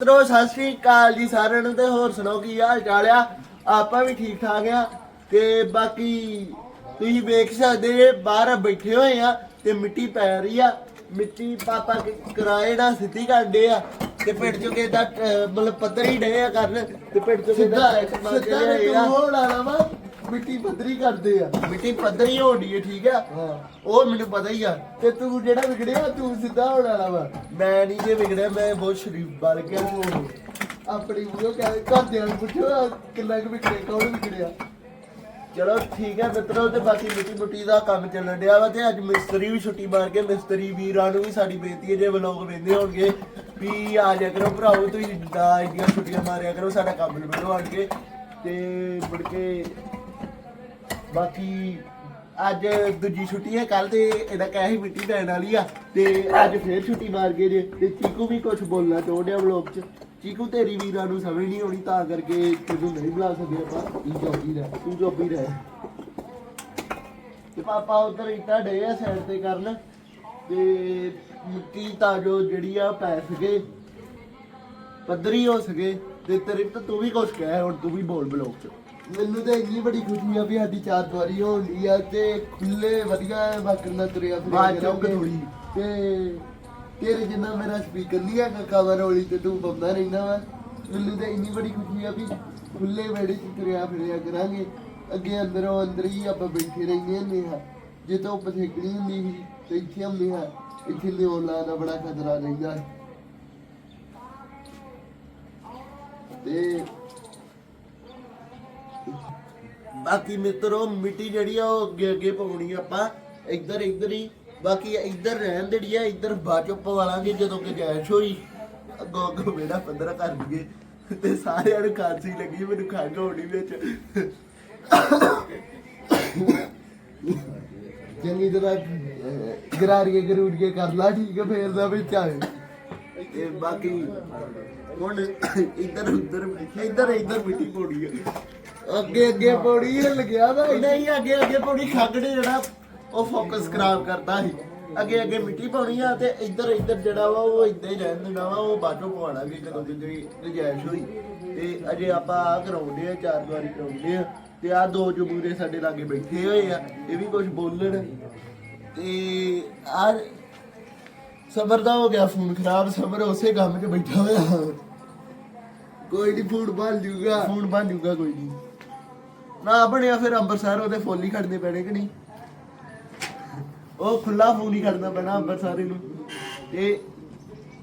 ਮਿੱਤਰੋ ਸਤਿ ਸ੍ਰੀ ਅਕਾਲ ਜੀ ਸਾਰਿਆਂ ਨੂੰ ਤੇ ਹੋਰ ਸੁਣਾਓ ਕੀ ਹਾਲ ਚਾਲ ਆ? ਆਪਾਂ ਵੀ ਠੀਕ ਠਾਕ ਆ ਤੇ ਬਾਕੀ ਤੁਸੀਂ ਵੇਖ ਸਕਦੇ ਜੇ ਬਾਹਰ ਬੈਠੇ ਹੋਏ ਆ ਤੇ ਮਿੱਟੀ ਪੈ ਰਹੀ ਆ। ਮਿੱਟੀ ਪਾਪਾ ਕ- ਕਿਰਾਏ ਨਾਲ ਸਿੱਧੀ ਕਰਦੇ ਆ ਤੇ ਪਿੰਡ ਚੋਂ ਕਿਦਾ ਮਤਲਬ ਪੱਧਰ ਹੀ ਡੇ ਆ ਕਰਨ ਤੇ ਪਿੰਡ ਚੋਂ ਕਿਦਾ ਸਿੱਧਾ ਸਿੱਧਾ ਨੇ ਤੂੰ ਹੋਣ ਵਾਲਾ ਵਾ। ਮਿੱਟੀ ਪੱਧਰੀ ਕਰਦੇ ਆ। ਮਿੱਟੀ ਪੱਧਰ ਹੋਣੀ ਹੈ ਠੀਕ ਆ। ਹਾਂ। ਉਹ ਮੈਨੂੰ ਪਤਾ ਹੀ ਆ। ਤੇ ਤੂੰ ਜਿਹੜਾ ਵਿਗੜਿਆ ਤੂੰ ਸਿੱਧਾ ਹੋਣ ਵਾਲਾ ਵਾ। ਮੈਂ ਨਹੀਂ ਜੇ ਵਿਗੜਿਆ ਮੈਂ ਬਹੁਤ ਸ਼ਰੀਫ ਬਣ ਗਿਆ ਆਪਣੀ ਵੀਡੀਓ ਕਹਿੰਦੇ ਘਰਦਿਆਂ ਨੂੰ ਪੁੱਛੋ ਕਿੰਨਾ ਕੁ ਵਿਗੜਿਆ ਕੌਣ ਵਿਗੜਿਆ? ਚਲੋ ਠੀਕ ਹੈ ਮਿੱਤਰੋ ਤੇ ਬਾਕੀ ਮਿੱਟੀ ਮੁੱਟੀ ਦਾ ਕੰਮ ਚੱਲਣ ਡਿਆ ਵਾ ਤੇ ਅੱਜ ਮਿਸਤਰੀ ਵੀ ਛੁੱਟੀ ਮਾਰ ਕੇ ਮਿਸਤਰੀ ਵੀਰਾਂ ਨੂੰ ਵੀ ਸਾਡੀ ਬੇਨਤੀ ਹੈ ਜੇ ਵਲੋਗ ਵੇਂਦੇ ਹੋਣਗੇ ਵੀ ਆ ਜਾ ਕਰੋ ਭਰਾਓ ਤੁਸੀਂ ਜਿੱਦਾਂ ਇੰਡੀਆਂ ਛੁੱਟੀਆਂ ਮਾਰਿਆ ਕਰੋ ਸਾਡਾ ਕੰਮ ਨਿਬੜੋ ਆਣ ਕੇ ਤੇ ਮੁੜ ਕੇ ਬਾਕੀ ਅੱਜ ਦੂਜੀ ਛੁੱਟੀ ਹੈ ਕੱਲ ਤੇ ਇਹਦਾ ਕਹਿ ਹੀ ਮਿੱਟੀ ਪੈਣ ਵਾਲੀ ਆ ਤੇ ਅੱਜ ਫੇਰ ਛੁੱਟੀ ਮਾਰ ਗਏ ਜੇ, ਤੇ ਚੀਕੂ ਵੀ ਕੁਝ ਬੋਲਣਾ ਚਾਹੁੰਦੇ ਆ ਵਲੋਗ 'ਚ। ਚੀਕੂ ਤੇਰੀ ਵੀਰਾਂ ਨੂੰ ਸਮਝ ਨਹੀਂ ਆਉਣੀ, ਤਾਂ ਕਰਕੇ ਤੈਨੂੰ ਨਹੀਂ ਬੁਲਾ ਸਕਦੇ ਆਪਾਂ। ਤੂੰ ਚੌਕੀ ਰਹਿ, ਤੂੰ ਚੁੱਪ ਹੀ ਰਹਿ। ਤੇ ਪਾਪਾ ਉਧਰ ਇੱਟਾਂ ਡੇ ਆ ਸਾਈਡ ਤੇ ਕਰਨ, ਤੇ ਮਿੱਟੀ ਤਾਂ ਜੋ ਜਿਹੜੀ ਆ ਪੈ ਸਕੇ, ਪੱਧਰੀ ਹੋ ਸਕੇ, ਤੇ ਤੇਰੇ ਤੂੰ ਵੀ ਕੁਝ ਕਹਿ, ਹੁਣ ਤੂੰ ਵੀ ਬੋਲ ਬਲੋਕ ਚ। ਮੈਨੂੰ ਤਾਂ ਇੰਨੀ ਬੜੀ ਖੁਸ਼ੀ ਆ ਵੀ ਸਾਡੀ ਚਾਰ ਦੁਆਰੀ ਹੋਣ ਆ ਤੇ ਖੁੱਲੇ ਵਧੀਆ ਬਾਕਰ ਨਾਲ ਤੁਰਿਆ ਬਾਅਦ ਚੌਂਕ ਕਰਾਂਗੇ। ਥੋੜ੍ਹੀ। ਤੇ ਤੇਰੇ ਜਿੰਨਾ ਮੇਰਾ ਸਪੀਕਰ ਨਹੀਂ ਆ ਕਾਕਾ ਵਾਰੋਲੀ ਤੇ ਤੂੰ ਬੰਦਾ ਰਹਿਣਾ ਵਾ। ਮੈਨੂੰ ਤਾਂ ਇੰਨੀ ਬੜੀ ਖੁਸ਼ੀ ਆ ਵੀ ਖੁੱਲੇ ਵੇੜੇ ਚ ਤੁਰਿਆ ਫਿਰਿਆ ਕਰਾਂਗੇ। ਅੱਗੇ ਅੰਦਰੋਂ ਅੰਦਰ ਹੀ ਆਪਾਂ ਬੈਠੇ ਰਹਿੰਦੇ ਹੁੰਦੇ ਹਾਂ। ਜੇ ਤਾਂ ਉੱਪਰ ਸੇਕਣੀ ਹੁੰਦੀ ਸੀ ਤੇ ਇੱਥੇ ਹੁੰਦੇ ਹਾਂ। ਇੱਥੇ ਲਿਓਲਾ ਦਾ ਬੜਾ ਖਤਰਾ ਰਹਿੰਦਾ। ਤੇ ਬਾਕੀ ਮਿੱਤਰੋ, ਮਿੱਟੀ ਜਿਹੜੀ ਆ ਉਹ ਅੱਗੇ ਅੱਗੇ ਪਾਉਣੀ ਆਪਾਂ। ਇੱਧਰ ਇੱਧਰ ਹੀ। ਬਾਕੀ ਇੱਧਰ ਰਹਿਣ ਦੇਣੀ ਆ, ਇੱਧਰ ਬਾਅਦ ਪਵਾ ਲਾਂਗੇ ਜਦੋਂ ਕਿ ਗੈਸ ਹੋਈ। ਅੱਗੋਂ ਅੱਗੋਂ ਮੇਰਾ 15 ਕਰ ਦਈਏ ਤੇ ਸਾਰਿਆਂ ਨੂੰ ਖਾਂਸੀ ਲੱਗੀ, ਮੈਨੂੰ ਖੰਘ ਹੋਣੀ ਵਿੱਚ। ਚੰਗੀ ਤਰ੍ਹਾਂ ਗਰਾਰੀਏ ਗਰੂਰੀਏ ਕਰ ਲਾ, ਠੀਕ ਹੈ ਫੇਰ ਦਾ ਵਿੱਚ ਆਏ। ਤੇ ਬਾਕੀ ਹੁਣ ਇੱਧਰ, ਉੱਧਰ ਇੱਧਰ ਇੱਧਰ ਮਿੱਟੀ ਪਾਉਣੀ ਆ। ਅੱਗੇ ਅੱਗੇ ਪੌੜੀ ਲੱਗਿਆ ਦਾ ਨਹੀਂ ਅੱਗੇ ਅੱਗੇ ਪਾਉਣੀ ਖੰਗੜੇ ਜਿਹੜਾ ਉਹ ਫੋਕਸ ਖਰਾਬ ਕਰਦਾ ਸੀ। ਅੱਗੇ ਅੱਗੇ ਮਿੱਟੀ ਪਾਉਣੀ ਆ ਤੇ ਇੱਧਰ ਇੱਧਰ ਜਿਹੜਾ ਵਾ ਉਹ ਇੱਦਾਂ ਹੀ ਰਹਿਣ ਦੇਣਾ ਵਾ ਉਹ ਬਾਅਦੋਂ ਪਵਾਣਾਗੇ ਜਦੋਂ ਕਿ ਜਿਹੜੀ ਗੁੰਜਾਇਸ਼ ਹੋਈ। ਤੇ ਅਜੇ ਆਪਾਂ ਆ ਕਰਾਉਂਦੇ ਆ ਚਾਰ ਵਾਰੀ ਕਰਾਉਂਦੇ ਆ। ਤੇ ਆ ਦੋ ਜਮੂਰੇ ਸਾਡੇ ਲਾਗੇ ਬੈਠੇ ਹੋਏ ਆ ਇਹ ਵੀ ਕੁਝ ਬੋਲਣ। ਤੇ ਆ ਸਬਰ ਦਾ ਹੋ ਗਿਆ ਫੋਨ ਖਰਾਬ ਸਬਰ ਉਸੇ ਕੰਮ 'ਚ ਬੈਠਾ ਹੋਇਆ। ਕੋਈ ਨਹੀਂ ਫੂਡ ਬਣ ਜੂਗਾ ਫੋਨ ਬਣ ਜੂਗਾ ਕੋਈ ਨਹੀਂ ਨਾ ਬਣਿਆ ਫਿਰ ਅੰਬਰਸਰ, ਉਹਦੇ ਫੁੱਲ ਹੀ ਖੜਨੇ ਪੈਣੇ ਕਿ ਨਹੀਂ? ਉਹ ਖੁੱਲਾ ਫੋਨ ਹੀ ਖੜਨਾ ਪੈਣਾ ਅੰਮ੍ਰਿਤਸਰ ਨੂੰ। ਤੇ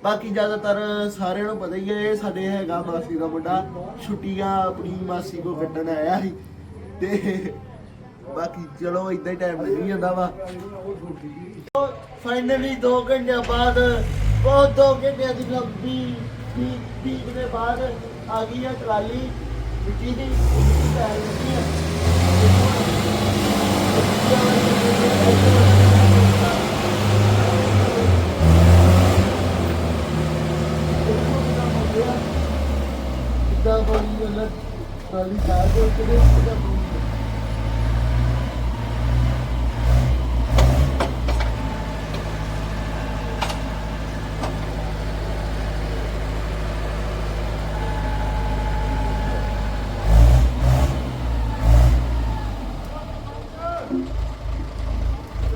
ਬਾਕੀ ਜ਼ਿਆਦਾਤਰ ਸਾਰਿਆਂ ਨੂੰ ਪਤਾ ਹੀ ਹੈ, ਇਹ ਸਾਡੇ ਹੈਗਾ ਮਾਸੀ ਦਾ ਮੁੰਡਾ। ਛੁੱਟੀਆਂ ਆਪਣੀ ਮਾਸੀ ਕੋ ਕੱਟਣ ਆਇਆ ਸੀ। ਤੇ ਬਾਕੀ ਚਲੋ ਇਦਾਂ ਹੀ ਟਾਈਮ ਲੱਗ ਜਾਂਦਾ ਵਾ। ਫਾਈਨਲੀ 2 ਘੰਟਿਆਂ ਬਾਅਦ ਬਹੁਤ 2 ਘੰਟਿਆਂ ਦੀ ਲੰਬੀ ਠੀਕ ਠੀਕ ਦੇ ਬਾਅਦ ਆ ਗਈ ਹੈ ਟਰਾਲੀ। ਮਿੱਟੀ ਦੀ ਮਿੱਟੀ ਪੈ ਲੱਗੀ ਹੈ ਕਿੱਦਾਂ ਬਣੀ ਗੱਲ ਟਰਾਲੀ ਸਾਹ ਦੇ ਉੱਤੇ ਕਿੱਦਾਂ ਬਣੀ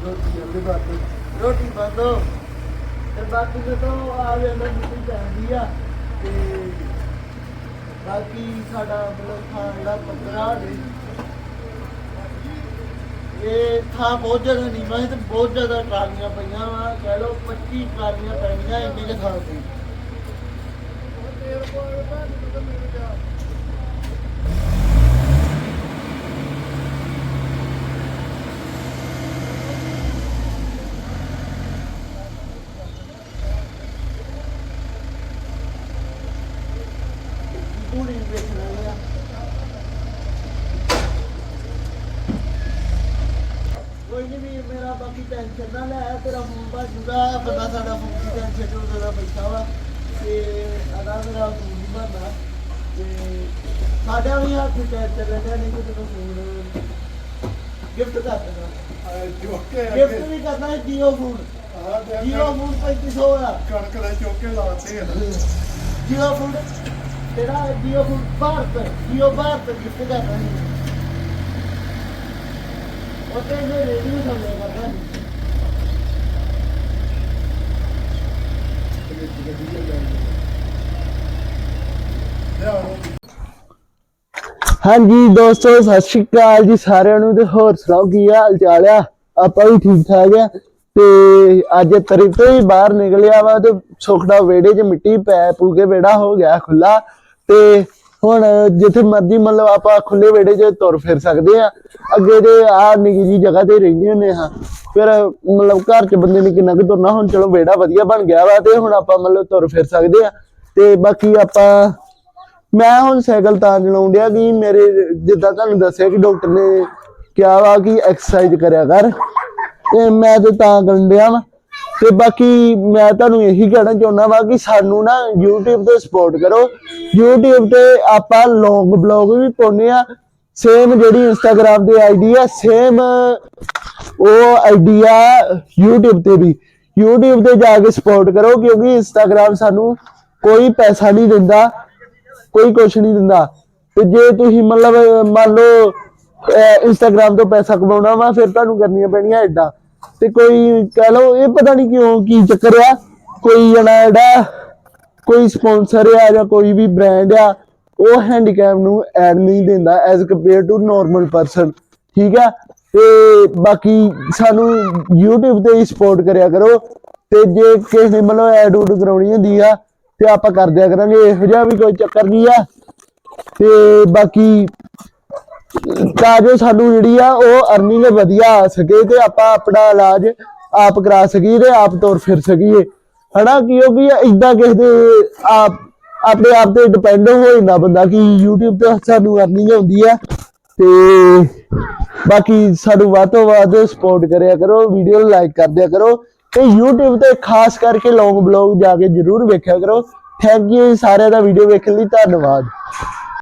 ਰੋਟੀ ਜਲਦੀ ਬਾਤ ਰੋਟੀ ਬੰਦੋ ਤੇ ਬਾਕੀ ਜਦੋਂ ਆ ਜਾਂਦਾ ਮਿੱਟੀ ਪੈਂਦੀ ਆ, ਤੇ ਬਾਕੀ ਸਾਡਾ ਮਤਲਬ ਖਾਣ ਦਾ ਪੱਕਰਾ ਨੇ, ਇਹ ਥਾਂ ਬਹੁਤ ਜ਼ਿਆਦਾ ਨੀਵਾਂ ਹੈ ਤੇ ਬਹੁਤ ਜ਼ਿਆਦਾ ਟਰਾਲੀਆਂ ਪਈਆਂ ਵਾ, ਕਹਿ ਲਓ 25 ਟਰਾਲੀਆਂ ਪੈਣੀਆਂ ਇੰਨੇ ਕੁ ਥਾਂ ਤੇ ਪੂਰੀ ਵੇਖਣਾ ਆ ਕੋਈ ਨਹੀਂ ਵੀ ਮੇਰਾ ਬਾਕੀ ਟੈਨਸ਼ਨ ਨਾ ਲੈ ਤੇਰਾ ਫੋਨ ਬਾਜੂਗਾ ਬੰਦਾ ਸਾਡਾ ਟੈਨਸ਼ਨ ਤੋਂ ਪੈਸਾ ਵਾ। ਤੇ ਅਦਾ ਮੇਰਾ ਫੋਨ ਨਹੀਂ ਬਣਦਾ। ਤੇ ਸਾਡਾ ਵੀ ਹੱਥ ਟੈਨ ਚੱਲ ਰਿਹਾ ਨਹੀਂ ਕਿ ਤੈਨੂੰ ਫੋਨ ਗਿਫਟ ਕਰ ਦੇਣਾ। ਚੋਕੇ ਗਿਫਟ ਵੀ ਕਰਨਾ ਹੈ ਜੀਓ ਫੋਨ ਜੀਓ ਫੋਨ 3500 ਆ। ਕਣਕ ਦਾ ਚੋਕੇ ਲਾਤੇ ਜੀਓ ਫੂਡ ਤੇਰਾ Jio food Bharat Jio Bharat gift ਕਰਨਾ ਹੈ ਉਹ ਤੇ ਇਹਨੇ ਰੇਡੀਓ ਸੁਣਨੇ ਕਰਦਾ ਹਾਂਜੀ ਦੋਸਤੋ, ਸਤਿ ਸ਼੍ਰੀ ਅਕਾਲ ਜੀ ਸਾਰਿਆਂ ਨੂੰ ਤੇ ਹੋਰ ਸੁਣਾਓ ਕੀ ਹਾਲ ਚਾਲ ਆ? ਆਪਾਂ ਵੀ ਠੀਕ ਠਾਕ ਆ ਤੇ ਅੱਜ ਤਰੀ ਤੋਂ ਹੀ ਬਾਹਰ ਨਿਕਲਿਆ ਵਾ ਤੇ ਸੁਖੜਾ ਵੇੜੇ 'ਚ ਮਿੱਟੀ ਪੈ ਪੂਕੇ ਵੇੜਾ ਹੋ ਗਿਆ ਖੁੱਲਾ ਤੇ ਹੁਣ ਜਿੱਥੇ ਮਰਜ਼ੀ ਮਤਲਬ ਆਪਾਂ ਖੁੱਲੇ ਵੇੜੇ 'ਚ ਤੁਰ ਫਿਰ ਸਕਦੇ ਆ ਅੱਗੇ ਤੇ ਆ ਨਿੱਕੀ ਜੀ ਜਗ੍ਹਾ ਤੇ ਰਹਿੰਦੇ ਹੁੰਦੇ ਹਾਂ। ਫਿਰ ਮਤਲਬ ਘਰ 'ਚ ਬੰਦੇ ਨੇ ਕਿੰਨਾ ਕੁ ਤੁਰਨਾ, ਹੁਣ ਚਲੋ ਵੇੜਾ ਵਧੀਆ ਬਣ ਗਿਆ ਵਾ ਤੇ ਹੁਣ ਆਪਾਂ ਮਤਲਬ ਤੁਰ ਫਿਰ ਸਕਦੇ ਆ ਤੇ ਬਾਕੀ ਆਪਾਂ, ਮੈਂ ਹੁਣ ਸਾਈਕਲ ਤਾਂ ਚਲਾਉਣ ਡਿਆ ਕਿ ਮੇਰੇ ਜਿੱਦਾਂ ਤੁਹਾਨੂੰ ਦੱਸਿਆ ਕਿ ਡਾਕਟਰ ਨੇ ਕਿਹਾ ਵਾ ਕਿ ਐਕਸਰਸਾਈਜ਼ ਕਰਿਆ ਕਰ। ਤੇ ਮੈਂ ਤੇ ਤਾਂ ਕਰਨ ਡਿਆ ਵਾ। ਤੇ ਬਾਕੀ ਮੈਂ ਤੁਹਾਨੂੰ ਇਹੀ ਕਹਿਣਾ ਚਾਹੁੰਦਾ ਵਾ ਕਿ ਸਾਨੂੰ ਨਾ YouTube ਤੇ ਸਪੋਰਟ ਕਰੋ। YouTube ਤੇ ਆਪਾਂ ਲੌਂਗ ਬਲੌਗ ਵੀ ਪਾਉਂਦੇ ਆ ਸੇਮ ਜਿਹੜੀ Instagram ਦੀ ਆਈਡੀ ਆ ਸੇਮ ਉਹ ਆਈਡੀ ਆ YouTube ਤੇ ਵੀ। YouTube ਤੇ ਜਾ ਕੇ ਸਪੋਰਟ ਕਰੋ ਕਿਉਂਕਿ Instagram ਸਾਨੂੰ ਕੋਈ ਪੈਸਾ ਨਹੀਂ ਦਿੰਦਾ, ਕੋਈ ਕੁਛ ਨਹੀਂ ਦਿੰਦਾ। ਤੇ ਜੇ ਤੁਸੀਂ ਮਤਲਬ ਮੰਨ ਲਓ ਇੰਸਟਾਗ੍ਰam ਤੋਂ ਪੈਸਾ ਕਮਾਉਣਾ ਵਾ, ਫਿਰ ਤੁਹਾਨੂੰ ਕਰਨੀਆਂ ਪੈਣੀਆਂ ਐਡਾ। ਤੇ ਕੋਈ ਕਹ ਲਓ, ਇਹ ਪਤਾ ਨਹੀਂ ਕਿਉਂ, ਕੀ ਚੱਕਰ ਆ? ਕੋਈ ਜਣਾ ਜਿਹੜਾ, ਕੋਈ ਸਪਾਂਸਰ ਆ ਜਾਂ ਕੋਈ ਵੀ ਬ੍ਰਾਂਡ ਆ, ਉਹ ਹੈਂਡੀਕੈਪ ਨੂੰ ਐਡ ਨਹੀਂ ਦਿੰਦਾ as compare to normal person ਠੀਕ ਆ? ਤੇ ਬਾਕੀ ਸਾਨੂੰ YouTube ਤੇ ਸਪੋਰਟ ਕਰਿਆ ਕਰੋ, ਤੇ ਜੇ ਕਿਸੇ ਨੇ ਮਤਲਬ ਐਡ ਉਡ ਕਰਾਉਣੀ ਹੁੰਦੀ ਆ, ਤੇ ਆਪਾਂ ਕਰ ਦਿਆ ਕਰਾਂਗੇ, ਇਹੋ ਜਿਹਾ ਵੀ ਕੋਈ ਚੱਕਰ ਨਹੀਂ ਆ। ਤੇ ਬਾਕੀ ਤਾਂ ਜੋ ਸਾਨੂੰ ਜਿਹੜੀ ਆ, ਉਹ ਅਰਨਿੰਗ ਵਧੀਆ ਆ ਸਕੇ ਤੇ ਆਪਾਂ ਆਪਣਾ ਇਲਾਜ ਆਪ ਕਰਾ ਸਕੀਏ ਤੇ ਆਪ ਤੁਰ ਫਿਰ ਸਕੀਏ। ਹਨਾ? ਕਿਉਂਕਿ ਇਦਾਂ ਕਿਸੇ ਦੇ ਆਪ, ਆਪਣੇ ਆਪ ਤੇ ਡਿਪੈਂਡ ਹੋ ਜਾਂਦਾ ਬੰਦਾ ਕਿ YouTube ਤੇ ਸਾਨੂੰ ਅਰਨਿੰਗ ਆਉਂਦੀ ਆ। ਤੇ ਬਾਕੀ ਸਾਨੂੰ ਵੱਧ ਤੋਂ ਵੱਧ ਸਪੋਰਟ ਕਰਿਆ ਕਰੋ ਵੀਡੀਓ ਨੂੰ ਲਾਈਕ ਕਰ ਦਿਆ ਕਰੋ ਤੇ YouTube ਤੇ ਖਾਸ ਕਰਕੇ ਲੌਂਗ ਬਲੌਗ ਜਾ ਕੇ ਜਰੂਰ ਵੇਖਿਆ ਕਰੋ। ਥੈਂਕ ਯੂ ਸਾਰਿਆਂ ਦਾ ਵੀਡੀਓ ਵੇਖਣ ਲਈ, ਧੰਨਵਾਦ।